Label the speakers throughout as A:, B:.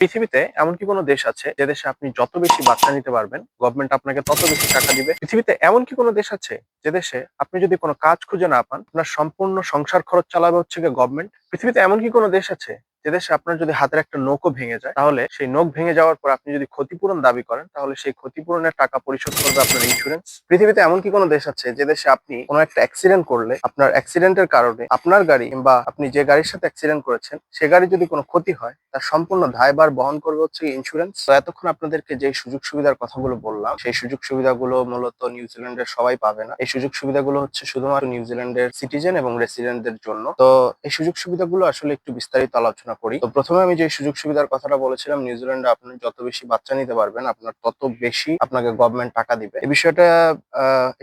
A: পৃথিবীতে এমন কি কোনো দেশ আছে যে দেশে আপনি যত বেশি বাচ্চা নিতে পারবেন গভর্নমেন্ট আপনাকে তত বেশি টাকা দিবে। পৃথিবীতে এমন কি কোনো দেশ আছে যে দেশে আপনি যদি কোনো কাজ খুঁজে না পান, আপনার সম্পূর্ণ সংসার খরচ চালাবে হচ্ছে গিয়ে গভর্নমেন্ট পৃথিবীতে এমন কি কোনো দেশ আছে যে দেশে আপনার যদি হাতের একটা নৌকো ভেঙে যায়, তাহলে সেই নখ ভেঙে যাওয়ার পর আপনি যদি ক্ষতিপূরণ দাবি করেন, তাহলে সেই ক্ষতিপূরণের টাকা পরিশোধ করবে আপনার ইন্স্যুরেন্স পৃথিবীতে এমন কি কোনো দেশ আছে যে দেশে আপনি কোনো একটা অ্যাক্সিডেন্ট করলে, আপনার অ্যাক্সিডেন্টের কারণে আপনার গাড়ি কিংবা আপনি যে গাড়ির সাথে অ্যাক্সিডেন্ট করেছেন, সে গাড়ি যদি কোনো ক্ষতি হয়, তার সম্পূর্ণ দায়ভার বহন করবে হচ্ছে ইন্স্যুরেন্স তো এতক্ষণ আপনাদেরকে যে সুযোগ সুবিধার কথাগুলো বললাম, সেই সুযোগ সুবিধাগুলো মূলত নিউজিল্যান্ডের সবাই পাবে না। এই সুযোগ সুবিধাগুলো হচ্ছে শুধুমাত্র নিউজিল্যান্ডের সিটিজেন এবং রেসিডেন্টদের জন্য। তো এই সুযোগ সুবিধাগুলো আসলে একটু বিস্তারিত আলোচনা করি। তো প্রথমে আমি যে সুযোগ সুবিধার কথাটা বলেছিলাম নিউজিল্যান্ডে আপনি যত বেশি বাচ্চা নিতে পারবেন, আপনার তত বেশি আপনাকে গভর্নমেন্ট টাকা দিবে। এই বিষয়টা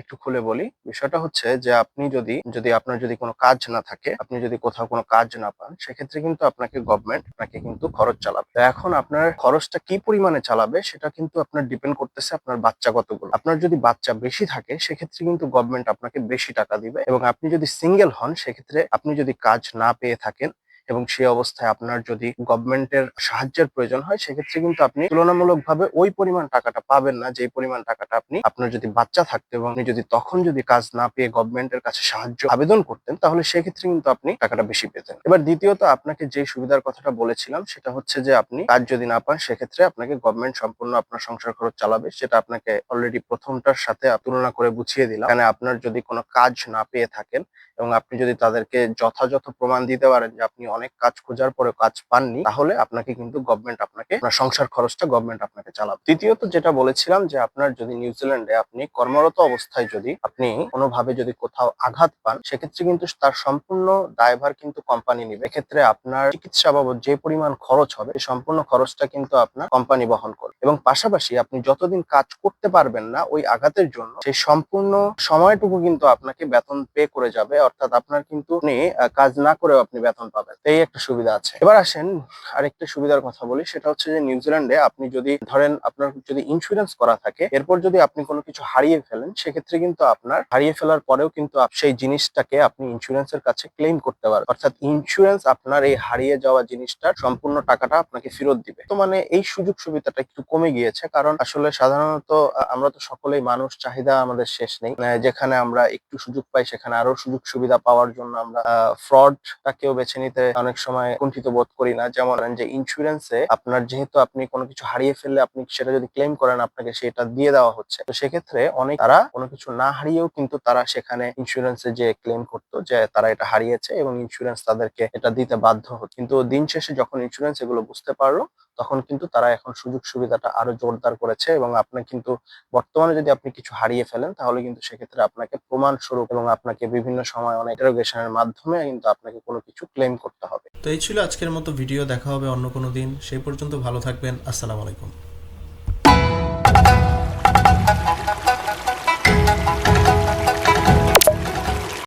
A: একটু খুলে বলি। বিষয়টা হচ্ছে যে আপনি যদি যদি আপনার যদি কোনো কাজ না থাকে, আপনি যদি কোথাও কোনো কাজ না পান, সেক্ষেত্রে কিন্তু আপনাকে গভর্নমেন্ট আপনাকে কিন্তু খরচ চালাবে। তো এখন আপনার খরচটা কি পরিমাণে চালাবে, সেটা কিন্তু আপনার ডিপেন্ড করতেছে আপনার বাচ্চা কতগুলো। আপনার যদি বাচ্চা বেশি থাকে, সেক্ষেত্রে কিন্তু গভর্নমেন্ট আপনাকে বেশি টাকা দিবে এবং আপনি যদি সিঙ্গেল হন, সেক্ষেত্রে আপনি যদি কাজ না পেয়ে থাকেন এবং সেই অবস্থায় আপনার যদি গভর্নমেন্টের সাহায্যের প্রয়োজন হয়, সেক্ষেত্রে কিন্তু আপনি তুলনামূলকভাবে ওই পরিমাণ টাকাটা পাবেন না যে পরিমাণ টাকাটা আপনি, আপনার যদি বাচ্চা থাকতো এবং আপনি যদি তখন যদি কাজ না পেয়ে গভর্নমেন্টের কাছে সাহায্য, আবেদন করতেন, তাহলে সেক্ষেত্রে কিন্তু আপনি টাকাটা বেশি পেতেন। এবার দ্বিতীয়ত আপনাকে যে সুবিধার কথাটা বলেছিলাম, সেটা হচ্ছে যে আপনি কাজ যদি না পান, সেক্ষেত্রে আপনাকে গভর্নমেন্ট সম্পূর্ণ আপনার সংসার খরচ চালাবে। সেটা আপনাকে অলরেডি প্রথমটার সাথে তুলনা করে বুঝিয়ে দিলাম। এখানে আপনার যদি কোনো কাজ না পেয়ে থাকেন এবং আপনি যদি তাদেরকে যথাযথ প্রমাণ দিতে পারেন যে আপনি অনেক কাজ খোঁজার পরে কাজ পাননি, তাহলে আপনাকে কিন্তু গভর্নমেন্ট আপনাকে সংসার খরচটা গভর্নমেন্ট আপনাকে চালাবে। তৃতীয়ত যেটা বলেছিলাম যে আপনার যদি নিউজিল্যান্ডে আপনি কর্মরত অবস্থায় যদি আপনি কোনোভাবে যদি কোথাও আঘাত পান, সেক্ষেত্রে কিন্তু তার সম্পূর্ণ দায়ভার কিন্তু কোম্পানি নিবে। এক্ষেত্রে আপনার চিকিৎসা বাবদ যে পরিমাণ খরচ হবে, সেই সম্পূর্ণ খরচটা কিন্তু আপনার কোম্পানি বহন করবে। এবং পাশাপাশি আপনি যতদিন কাজ করতে পারবেন না, ওই আঘাতের জন্য সেই সম্পূর্ণ সময়টুকু কিন্তু আপনাকে বেতন পে করে যাবে, অর্থাৎ আপনার কিন্তু কাজ না করেও আপনি বেতন পাবেন। এই একটা সুবিধা আছে। এবার আসেন আরেকটা সুবিধার কথা বলি সেটা হচ্ছে যে নিউজিল্যান্ডে আপনি যদি ধরেন আপনার যদি ইন্স্যুরেন্স করা থাকে এরপর যদি আপনি কোনো কিছু হারিয়ে ফেলেন সেক্ষেত্রে কিন্তু আপনার হারিয়ে ফেলার পরেও কিন্তু সেই জিনিসটাকে আপনি ইন্স্যুরেন্সের কাছে ক্লেম করতে পারবেন। অর্থাৎ ইন্স্যুরেন্স আপনার এই হারিয়ে যাওয়া জিনিসটার সম্পূর্ণ টাকাটা আপনাকে ফেরত দিবে। তো মানে এই সুযোগ সুবিধাটা একটু কমে গিয়েছে কারণ আসলে সাধারণত আমরা তো সকলেই মানুষ চাহিদা আমাদের শেষ নেই। আহ, যেখানে আমরা একটু সুযোগ পাই সেখানে আরও সুযোগ সুবিধা পাওয়ার জন্য আমরা ফ্রডটাকেও বেছে নিতে অনেক সময় কুণ্ঠিত বোধ করি না। যেমন যে ইন্স্যুরেন্সে আপনার যেহেতু আপনি কোনো কিছু হারিয়ে ফেললে আপনি সেটা যদি ক্লেম করেন, আপনাকে সেটা দিয়ে দেওয়া হচ্ছে। তো সেক্ষেত্রে অনেক তারা কোনো কিছু না হারিয়েও কিন্তু তারা সেখানে ইন্স্যুরেন্সে যে ক্লেম করতো যে তারা এটা হারিয়েছে এবং ইন্স্যুরেন্স তাদেরকে এটা দিতে বাধ্য হতো। কিন্তু দিন শেষে যখন ইন্স্যুরেন্স এগুলো বুঝতে পারল তখন কিন্তু তারা এখন সুযোগ সুবিধাটা আরও জোরদার করেছে এবং আপনি কিন্তু বর্তমানে যদি আপনি কিছু হারিয়ে ফেলেন, তাহলে কিন্তু সেক্ষেত্রে আপনাকে প্রমাণ স্বরূপ এবং আপনাকে বিভিন্ন সময় অনেক ইন্টারোগেশনের মাধ্যমে কিন্তু আপনাকে কোনো কিছু ক্লেম করতে হবে।
B: তো এই ছিল আজকের মতো ভিডিও দেখা হবে অন্য কোনো দিন। সেই পর্যন্ত ভালো থাকবেন। আসসালামু আলাইকুম।